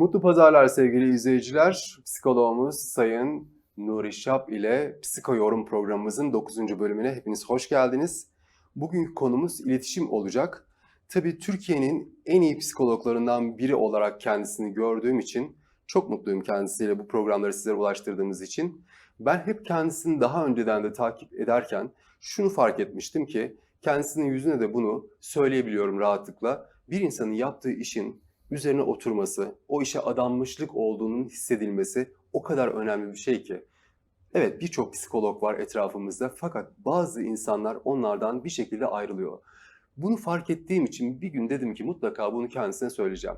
Mutlu pazarlar sevgili izleyiciler. Psikologumuz Sayın Nuri Şap ile Psikoyorum programımızın 9. bölümüne hepiniz hoş geldiniz. Bugünkü konumuz iletişim olacak. Tabii Türkiye'nin en iyi psikologlarından biri olarak kendisini gördüğüm için çok mutluyum kendisiyle bu programları sizlere ulaştırdığımız için. Ben hep kendisini daha önceden de takip ederken şunu fark etmiştim ki kendisinin yüzüne de bunu söyleyebiliyorum rahatlıkla. Bir insanın yaptığı işin üzerine oturması, o işe adanmışlık olduğunun hissedilmesi o kadar önemli bir şey ki. Evet birçok psikolog var etrafımızda fakat bazı insanlar onlardan bir şekilde ayrılıyor. Bunu fark ettiğim için bir gün dedim ki mutlaka bunu kendisine söyleyeceğim.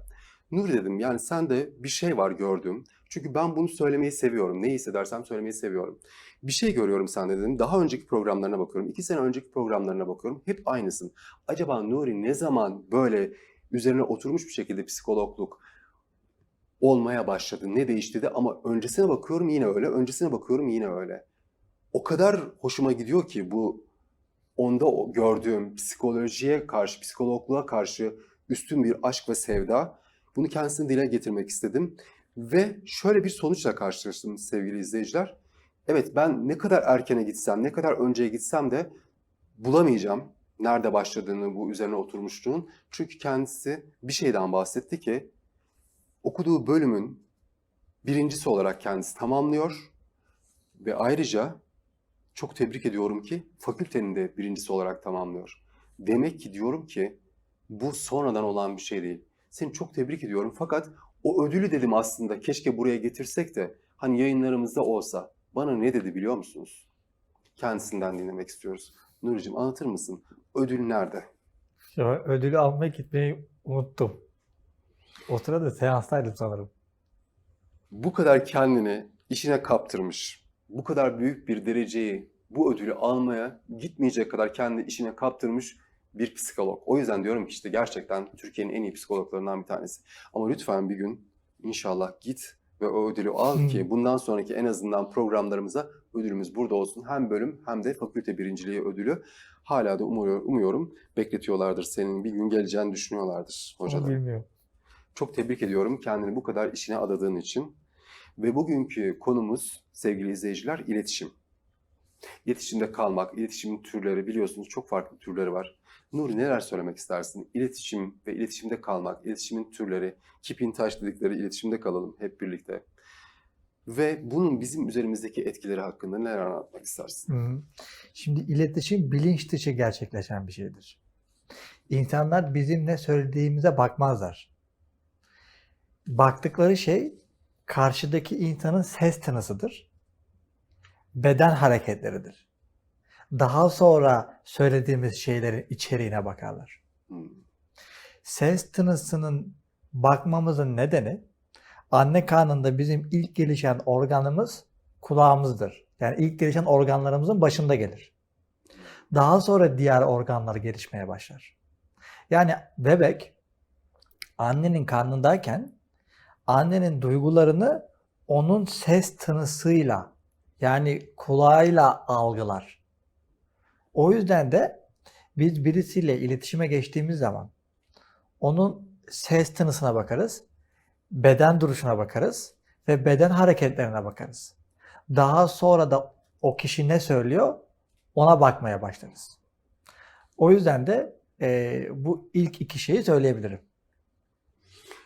Nur dedim yani sende bir şey var gördüm. Çünkü ben bunu söylemeyi seviyorum. Neyi hissedersem söylemeyi seviyorum. Bir şey görüyorum sende dedim. Daha önceki programlarına bakıyorum. iki sene önceki programlarına bakıyorum. Hep aynısın. Acaba Nuri ne zaman böyle üzerine oturmuş bir şekilde psikologluk olmaya başladı. Ne değişti de ama öncesine bakıyorum yine öyle, öncesine bakıyorum yine öyle. O kadar hoşuma gidiyor ki bu onda gördüğüm psikolojiye karşı, psikologluğa karşı üstün bir aşk ve sevda. Bunu kendisine dile getirmek istedim. Ve şöyle bir sonuçla karşılaştım sevgili izleyiciler. Evet ben ne kadar erkene gitsem, ne kadar önceye gitsem de bulamayacağım nerede başladığını bu üzerine oturmuşluğun. Çünkü kendisi bir şeyden bahsetti ki okuduğu bölümün birincisi olarak kendisi tamamlıyor ve ayrıca çok tebrik ediyorum ki fakültenin de birincisi olarak tamamlıyor. Demek ki diyorum ki bu sonradan olan bir şey değil. Seni çok tebrik ediyorum fakat o ödülü dedim aslında keşke buraya getirsek de hani yayınlarımızda olsa. Bana ne dedi biliyor musunuz? Kendisinden dinlemek istiyoruz. Nuri'cim anlatır mısın? Ödül nerede? Ya ödülü almaya gitmeyi unuttum. O sırada seanstaydım sanırım. Bu kadar kendini işine kaptırmış, bu kadar büyük bir dereceyi, bu ödülü almaya gitmeyecek kadar kendini işine kaptırmış bir psikolog. O yüzden diyorum ki işte gerçekten Türkiye'nin en iyi psikologlarından bir tanesi. Ama lütfen bir gün inşallah git ve o ödülü al ki bundan sonraki en azından programlarımıza ödülümüz burada olsun. Hem bölüm hem de fakülte birinciliği ödülü. Hala da umuyor, umuyorum bekletiyorlardır. Senin bir gün geleceğini düşünüyorlardır hocalar. bilmiyorum. Çok tebrik ediyorum kendini bu kadar işine adadığın için. Ve bugünkü konumuz sevgili izleyiciler iletişim. İletişimde kalmak, iletişimin türleri biliyorsunuz çok farklı türleri var. Nuri neler söylemek istersin? İletişim ve iletişimde kalmak, iletişimin türleri, keep in touch dedikleri iletişimde kalalım hep birlikte. Ve bunun bizim üzerimizdeki etkileri hakkında neler anlatmak istersin? Hı hı. Şimdi iletişim bilinç dışı gerçekleşen bir şeydir. İnsanlar bizim ne söylediğimize bakmazlar. Baktıkları şey karşıdaki insanın ses tınısıdır. Beden hareketleridir. Daha sonra söylediğimiz şeylerin içeriğine bakarlar. Hmm. Ses tınısının bakmamızın nedeni anne karnında bizim ilk gelişen organımız kulağımızdır. Yani ilk gelişen organlarımızın başında gelir. Daha sonra diğer organlar gelişmeye başlar. Yani bebek annenin karnındayken annenin duygularını onun ses tınısıyla yani kulağıyla algılar. O yüzden de biz birisiyle iletişime geçtiğimiz zaman onun ses tınısına bakarız, beden duruşuna bakarız ve beden hareketlerine bakarız. Daha sonra da o kişi ne söylüyor ona bakmaya başlarız. O yüzden de eee, bu ilk iki şeyi söyleyebilirim.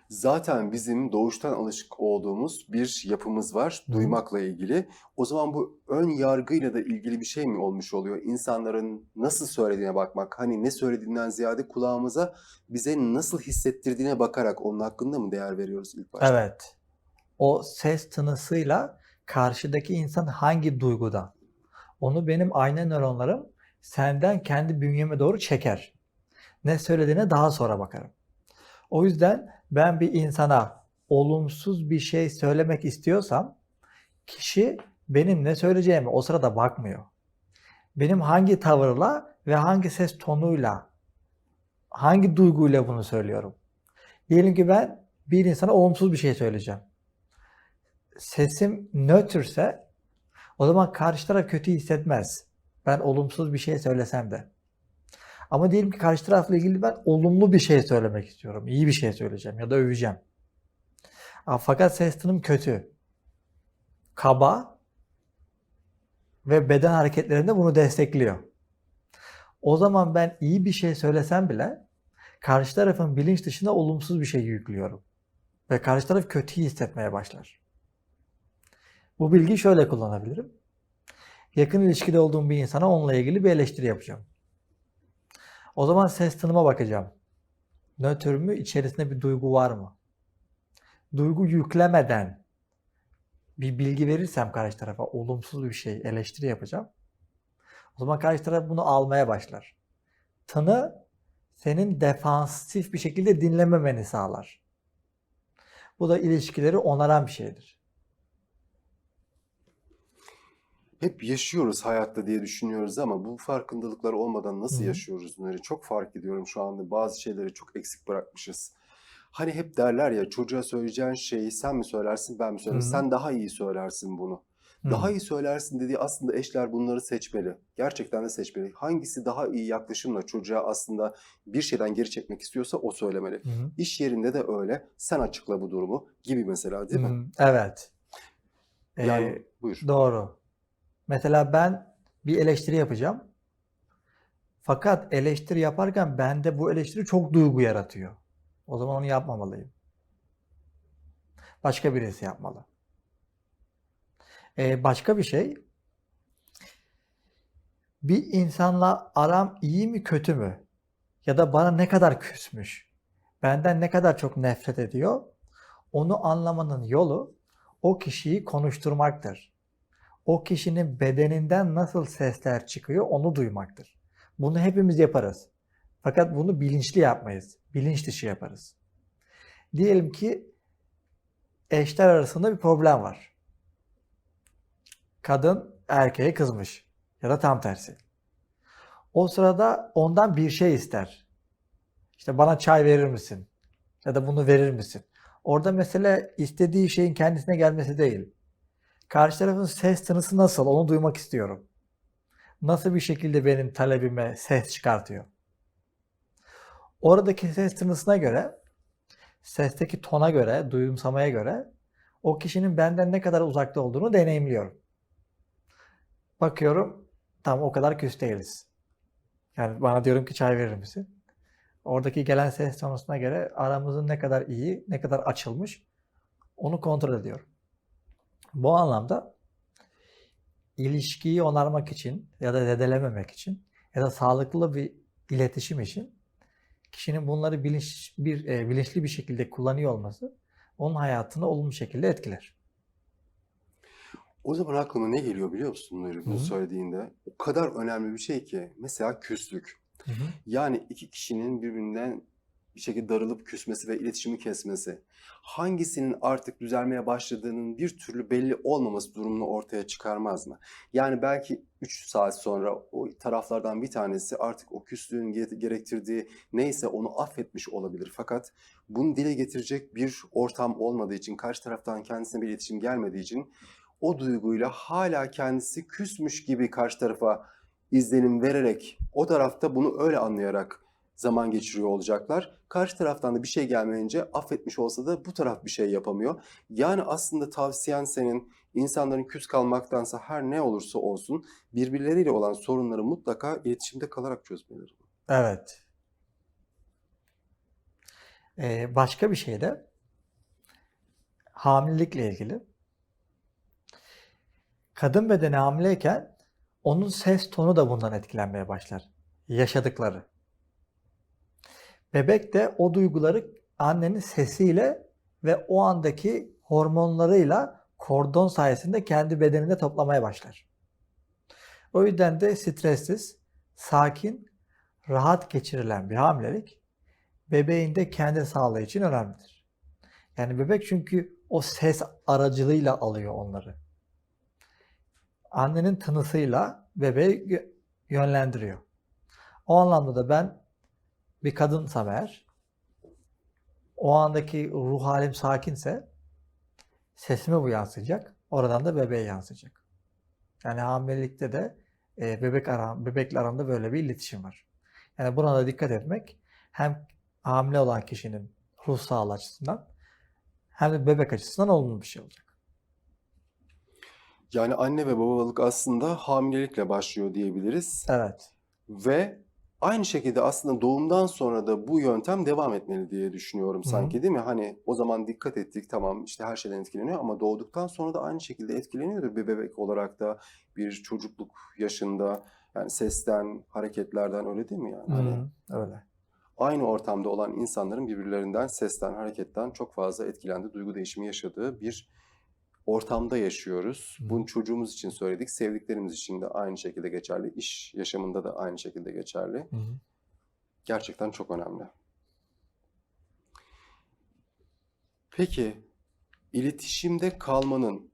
Zaten bizim doğuştan alışık olduğumuz bir yapımız var Hı. duymakla ilgili. O zaman bu ön yargıyla da ilgili bir şey mi olmuş oluyor? İnsanların nasıl söylediğine bakmak, hani ne söylediğinden ziyade kulağımıza bize nasıl hissettirdiğine bakarak onun hakkında mı değer veriyoruz ilk başta? Evet. O ses tınısıyla karşıdaki insan hangi duyguda? Onu benim ayna nöronlarım senden kendi bünyeme doğru çeker. Ne söylediğine daha sonra bakarım. O yüzden ben bir insana olumsuz bir şey söylemek istiyorsam kişi benim ne söyleyeceğime o sırada bakmıyor. Benim hangi tavırla ve hangi ses tonuyla, hangi duyguyla bunu söylüyorum. Diyelim ki ben bir insana olumsuz bir şey söyleyeceğim. Sesim nötrse o zaman karşı taraf kötü hissetmez. Ben olumsuz bir şey söylesem de. Ama diyelim ki karşı tarafla ilgili ben olumlu bir şey söylemek istiyorum. İyi bir şey söyleyeceğim ya da öveceğim. Fakat ses tınım kötü. Kaba ve beden hareketlerinde bunu destekliyor. O zaman ben iyi bir şey söylesem bile karşı tarafın bilinç dışına olumsuz bir şey yüklüyorum. Ve karşı taraf kötü hissetmeye başlar. Bu bilgiyi şöyle kullanabilirim. Yakın ilişkide olduğum bir insana onunla ilgili bir eleştiri yapacağım. O zaman ses tınıma bakacağım. Nötr mü? İçerisinde bir duygu var mı? Duygu yüklemeden bir bilgi verirsem karşı tarafa olumsuz bir şey, eleştiri yapacağım. O zaman karşı taraf bunu almaya başlar. Tını senin defansif bir şekilde dinlememeni sağlar. Bu da ilişkileri onaran bir şeydir. Hep yaşıyoruz hayatta diye düşünüyoruz ama bu farkındalıklar olmadan nasıl Hı yaşıyoruz bunları? Çok fark ediyorum şu anda. Bazı şeyleri çok eksik bırakmışız. Hani hep derler ya çocuğa söyleyeceğin şeyi sen mi söylersin ben mi söylerim? hı. Sen daha iyi söylersin bunu. Hı. Daha iyi söylersin dediği aslında eşler bunları seçmeli. Gerçekten de seçmeli. Hangisi daha iyi yaklaşımla çocuğa aslında bir şeyden geri çekmek istiyorsa o söylemeli. Hı. İş yerinde de öyle. Sen açıkla bu durumu gibi mesela değil mi? Hı, Evet. Yani Ee, buyur. doğru. Mesela ben bir eleştiri yapacağım. Fakat eleştiri yaparken bende bu eleştiri çok duygu yaratıyor. O zaman onu yapmamalıyım. Başka birisi yapmalı. Ee, başka bir şey, bir insanla aram iyi mi kötü mü? Ya da bana ne kadar küsmüş? Benden ne kadar çok nefret ediyor? Onu anlamanın yolu o kişiyi konuşturmaktır. O kişinin bedeninden nasıl sesler çıkıyor onu duymaktır. Bunu hepimiz yaparız. Fakat bunu bilinçli yapmayız. Bilinç dışı yaparız. Diyelim ki eşler arasında bir problem var. Kadın erkeğe kızmış ya da tam tersi. O sırada ondan bir şey ister. İşte bana çay verir misin? Ya da bunu verir misin? Orada mesele istediği şeyin kendisine gelmesi değil. Karşı tarafın ses tınısı nasıl onu duymak istiyorum. Nasıl bir şekilde benim talebime ses çıkartıyor. Oradaki ses tınısına göre, sesteki tona göre, duyumsamaya göre o kişinin benden ne kadar uzakta olduğunu deneyimliyorum. Bakıyorum, tam o kadar küs değiliz. Yani bana diyorum ki çay verir misin? Oradaki gelen ses tonusuna göre aramızın ne kadar iyi, ne kadar açılmış onu kontrol ediyorum. Bu anlamda ilişkiyi onarmak için ya da zedelememek için ya da sağlıklı bir iletişim için kişinin bunları bilinç, bir, e, bilinçli bir şekilde kullanıyor olması onun hayatını olumlu şekilde etkiler. O zaman aklıma ne geliyor biliyor musun Hı bunu söylediğinde? O kadar önemli bir şey ki. Mesela küslük. Hı hı. Yani iki kişinin birbirinden bir şekilde darılıp küsmesi ve iletişimi kesmesi. Hangisinin artık düzelmeye başladığının bir türlü belli olmaması durumunu ortaya çıkarmaz mı? Yani belki 3 saat sonra o taraflardan bir tanesi artık o küslüğün ge- gerektirdiği neyse onu affetmiş olabilir. Fakat bunu dile getirecek bir ortam olmadığı için, karşı taraftan kendisine bir iletişim gelmediği için o duyguyla hala kendisi küsmüş gibi karşı tarafa izlenim vererek o tarafta bunu öyle anlayarak zaman geçiriyor olacaklar. Karşı taraftan da bir şey gelmeyince affetmiş olsa da bu taraf bir şey yapamıyor. Yani aslında tavsiyen senin insanların küs kalmaktansa her ne olursa olsun birbirleriyle olan sorunları mutlaka iletişimde kalarak çözmeleri. Evet. Ee, başka bir şey de hamilelikle ilgili. Kadın bedeni hamileyken onun ses tonu da bundan etkilenmeye başlar. Yaşadıkları. Bebek de o duyguları annenin sesiyle ve o andaki hormonlarıyla kordon sayesinde kendi bedeninde toplamaya başlar. O yüzden de stressiz, sakin, rahat geçirilen bir hamilelik bebeğin de kendi sağlığı için önemlidir. Yani bebek çünkü o ses aracılığıyla alıyor onları. Annenin tınısıyla bebeği yö- yönlendiriyor. O anlamda da ben bir kadınsam eğer o andaki ruh halim sakinse sesime bu yansıyacak. Oradan da bebeğe yansıyacak. Yani hamilelikte de e, bebek aram, bebekle aramda böyle bir iletişim var. Yani buna da dikkat etmek hem hamile olan kişinin ruh sağlığı açısından hem de bebek açısından olumlu bir şey olacak. Yani anne ve babalık aslında hamilelikle başlıyor diyebiliriz. Evet. Ve aynı şekilde aslında doğumdan sonra da bu yöntem devam etmeli diye düşünüyorum Hı hı. sanki değil mi? Hani o zaman dikkat ettik tamam işte her şeyden etkileniyor ama doğduktan sonra da aynı şekilde etkileniyordur bir bebek olarak da bir çocukluk yaşında yani sesten, hareketlerden öyle değil mi yani? Hani öyle. aynı ortamda olan insanların birbirlerinden sesten, hareketten çok fazla etkilendiği, duygu değişimi yaşadığı bir ortamda yaşıyoruz. Hı. Bunu çocuğumuz için söyledik, sevdiklerimiz için de aynı şekilde geçerli, iş yaşamında da aynı şekilde geçerli. Hı hı. Gerçekten çok önemli. Peki, iletişimde kalmanın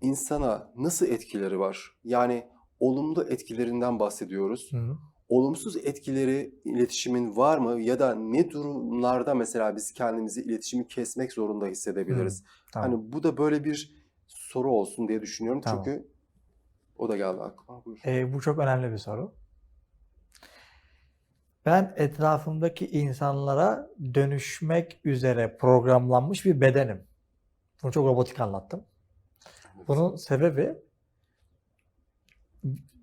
insana nasıl etkileri var? Yani olumlu etkilerinden bahsediyoruz. Hı hı. Olumsuz etkileri iletişimin var mı? Ya da ne durumlarda mesela biz kendimizi iletişimi kesmek zorunda hissedebiliriz? Tamam. Hani bu da böyle bir soru olsun diye düşünüyorum. Tamam. Çünkü o da geldi aklıma. Buyur. Ee, bu çok önemli bir soru. Ben etrafımdaki insanlara dönüşmek üzere programlanmış bir bedenim. Bunu çok robotik anlattım. Bunun sebebi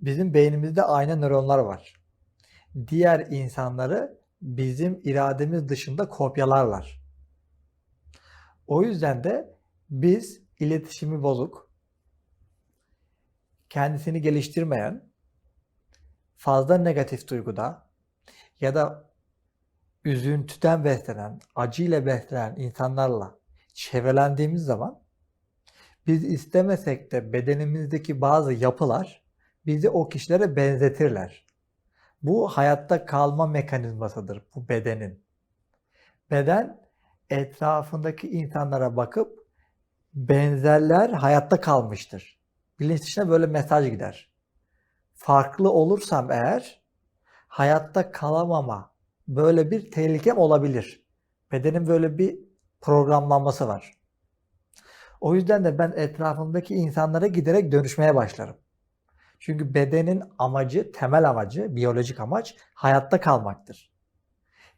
bizim beynimizde aynı nöronlar var. Diğer insanları bizim irademiz dışında kopyalarlar. O yüzden de biz iletişimi bozuk, kendisini geliştirmeyen, fazla negatif duyguda ya da üzüntüden beslenen, acıyla beslenen insanlarla çevrelendiğimiz zaman biz istemesek de bedenimizdeki bazı yapılar bizi o kişilere benzetirler. Bu hayatta kalma mekanizmasıdır bu bedenin. Beden etrafındaki insanlara bakıp benzerler hayatta kalmıştır. Bilinç dışına böyle mesaj gider. Farklı olursam eğer hayatta kalamama böyle bir tehlikem olabilir. Bedenin böyle bir programlanması var. O yüzden de ben etrafımdaki insanlara giderek dönüşmeye başlarım. Çünkü bedenin amacı, temel amacı, biyolojik amaç hayatta kalmaktır.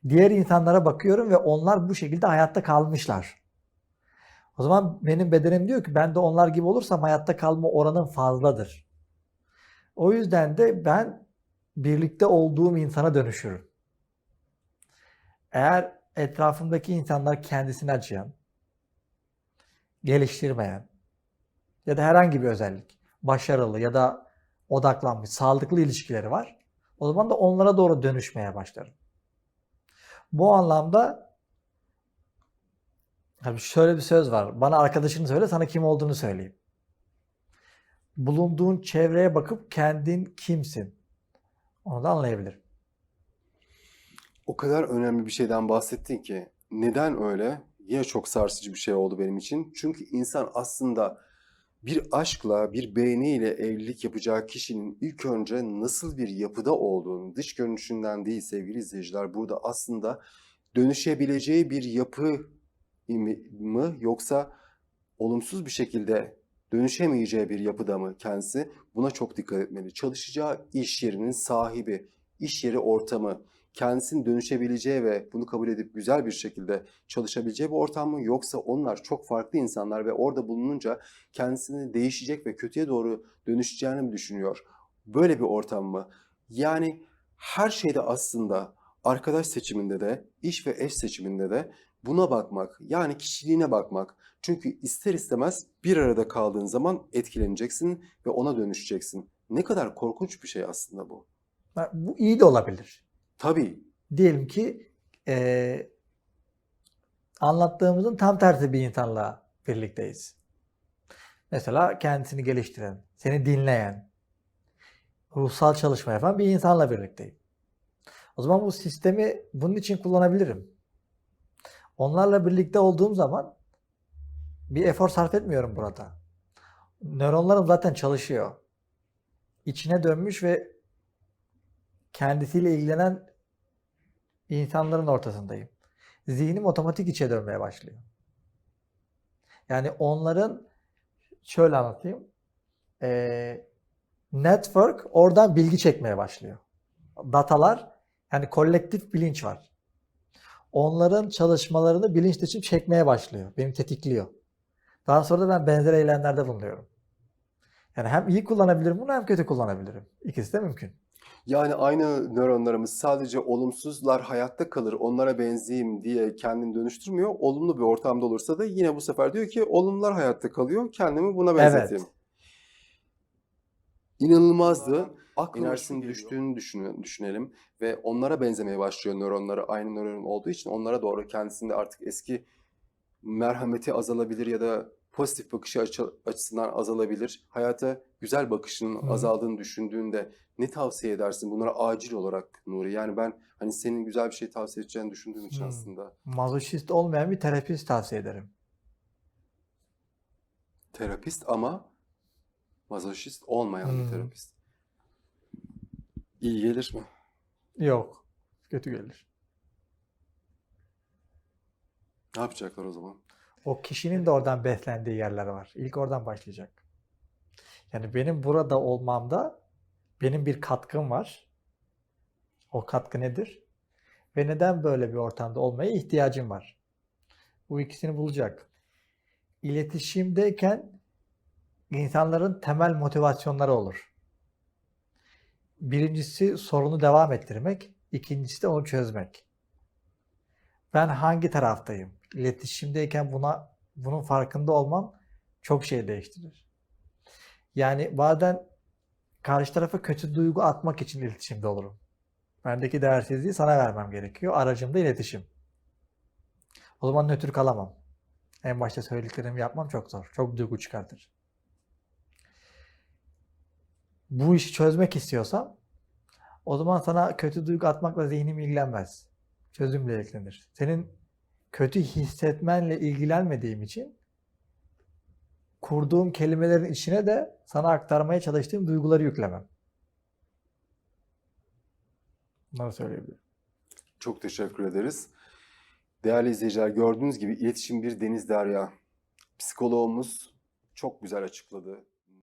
Diğer insanlara bakıyorum ve onlar bu şekilde hayatta kalmışlar. O zaman benim bedenim diyor ki ben de onlar gibi olursam hayatta kalma oranım fazladır. O yüzden de ben birlikte olduğum insana dönüşürüm. Eğer etrafımdaki insanlar kendisini acıyan, geliştirmeyen ya da herhangi bir özellik, başarılı ya da odaklanmış, sağlıklı ilişkileri var. O zaman da onlara doğru dönüşmeye başlarım. Bu anlamda Tabii şöyle bir söz var. Bana arkadaşını söyle, sana kim olduğunu söyleyeyim. Bulunduğun çevreye bakıp kendin kimsin? Onu da anlayabilirim. O kadar önemli bir şeyden bahsettin ki. Neden öyle? Yine çok sarsıcı bir şey oldu benim için. Çünkü insan aslında bir aşkla, bir beğeniyle evlilik yapacağı kişinin ilk önce nasıl bir yapıda olduğunu, dış görünüşünden değil sevgili izleyiciler, burada aslında dönüşebileceği bir yapı mı yoksa olumsuz bir şekilde dönüşemeyeceği bir yapıda mı kendisi? Buna çok dikkat etmeli. Çalışacağı iş yerinin sahibi, iş yeri ortamı, kendisinin dönüşebileceği ve bunu kabul edip güzel bir şekilde çalışabileceği bir ortam mı? Yoksa onlar çok farklı insanlar ve orada bulununca kendisini değişecek ve kötüye doğru dönüşeceğini mi düşünüyor? Böyle bir ortam mı? Yani her şeyde aslında arkadaş seçiminde de, iş ve eş seçiminde de buna bakmak, yani kişiliğine bakmak. Çünkü ister istemez bir arada kaldığın zaman etkileneceksin ve ona dönüşeceksin. Ne kadar korkunç bir şey aslında bu. Bu iyi de olabilir. Tabii, Diyelim ki eee, anlattığımızın tam tersi bir insanla birlikteyiz. Mesela kendisini geliştiren, seni dinleyen, ruhsal çalışma yapan bir insanla birlikteyim. O zaman bu sistemi bunun için kullanabilirim. Onlarla birlikte olduğum zaman bir efor sarf etmiyorum burada. Nöronlarım zaten çalışıyor. İçine dönmüş ve kendisiyle ilgilenen insanların ortasındayım. Zihnim otomatik içe dönmeye başlıyor. Yani onların şöyle anlatayım. Ee, network oradan bilgi çekmeye başlıyor. Datalar yani kolektif bilinç var. Onların çalışmalarını bilinç dışı çekmeye başlıyor. Beni tetikliyor. Daha sonra da ben benzer eylemlerde bulunuyorum. Yani hem iyi kullanabilirim bunu hem kötü kullanabilirim. İkisi de mümkün. Yani aynı nöronlarımız sadece olumsuzlar hayatta kalır, onlara benzeyeyim diye kendini dönüştürmüyor. Olumlu bir ortamda olursa da yine bu sefer diyor ki olumlular hayatta kalıyor, kendimi buna benzeteyim. İnanılmazdı. Enerjisinin düştüğünü düşün- düşünelim ve onlara benzemeye başlıyor nöronları aynı nöron olduğu için onlara doğru kendisinde artık eski merhameti azalabilir ya da pozitif bakışı açı- açısından azalabilir. Hayata güzel bakışının Hı hı. azaldığını düşündüğünde ne tavsiye edersin bunlara acil olarak Nuri? Yani ben hani senin güzel bir şey tavsiye edeceğini düşündüğüm için Hı. aslında Mazoşist olmayan bir terapist tavsiye ederim. terapist ama mazoşist olmayan bir Hmm. terapist. İyi gelir mi? Yok. Kötü gelir. Ne yapacaklar o zaman? O kişinin de oradan beslendiği yerler var. İlk oradan başlayacak. Yani benim burada olmamda benim bir katkım var. O katkı nedir? Ve neden böyle bir ortamda olmaya ihtiyacım var? Bu ikisini bulacak. İletişimdeyken insanların temel motivasyonları olur. Birincisi sorunu devam ettirmek, ikincisi de onu çözmek. Ben hangi taraftayım? İletişimdeyken buna bunun farkında olmam çok şey değiştirir. Yani bazen karşı tarafa kötü duygu atmak için iletişimde olurum. Bendeki değersizliği sana vermem gerekiyor. Aracım da iletişim. O zaman nötr kalamam. En başta söylediklerimi yapmam çok zor. Çok duygu çıkartır. Bu işi çözmek istiyorsam o zaman sana kötü duygu atmakla zihnim ilgilenmez. Çözümle ilgilenir. Senin kötü hissetmenle ilgilenmediğim için kurduğum kelimelerin içine de sana aktarmaya çalıştığım duyguları yüklemem. Bunları söyleyebilirim. Çok teşekkür ederiz. Değerli izleyiciler gördüğünüz gibi iletişim bir deniz derya. Psikoloğumuz çok güzel açıkladı.